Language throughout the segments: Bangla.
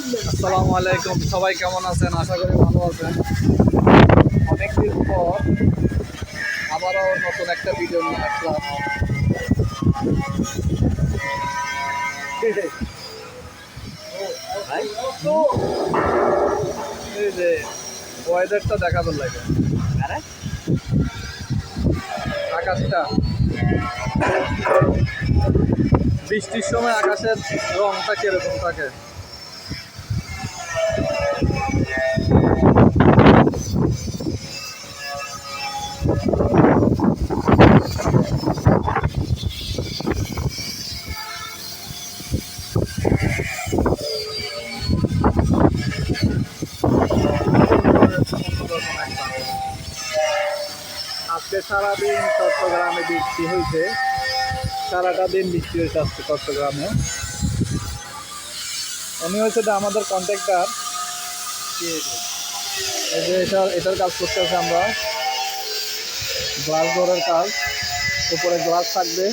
আসসালামু আলাইকুম। সবাই কেমন আছেন? আশা করি ভালো আছেন। অনেকদিন পর আবারও নতুন একটা ভিডিও নিয়ে আসলাম। এই যে ওয়েদারটা দেখাবার লাগে। আকাশটা। বৃষ্টির সময় আকাশের রংটা কীরকম থাকে? আজকে সারাদিন চট্টগ্রামে বৃষ্টি হয়েছে। সারাটা দিন বৃষ্টি হয়েছে আজকে চট্টগ্রামে। উনি হচ্ছে আমাদের কন্ট্রাক্টর এই যে এটা এটার কাজ করতেছে আমরা। গ্লাস ডোরের কাজ। উপরে গ্লাস থাকবে।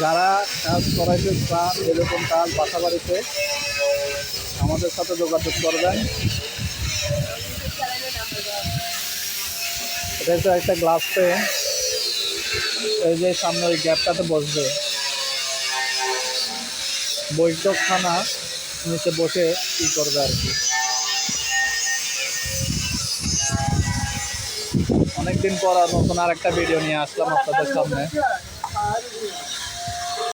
যারা কাজ করাইতে চান, এরকম কাজ বাসা বাড়িতে, আমাদের সাথে যোগাযোগ করবেন। এটা হচ্ছে একটা গ্লাস পেন। এই যে সামনে ওই গ্যাপটাতে বসবে। বৈঠকখানা নিচে বসে ই করবে আর কি? অনেকদিন পর আর নতুন আর একটা ভিডিও নিয়ে আসলাম আপনাদের সামনে।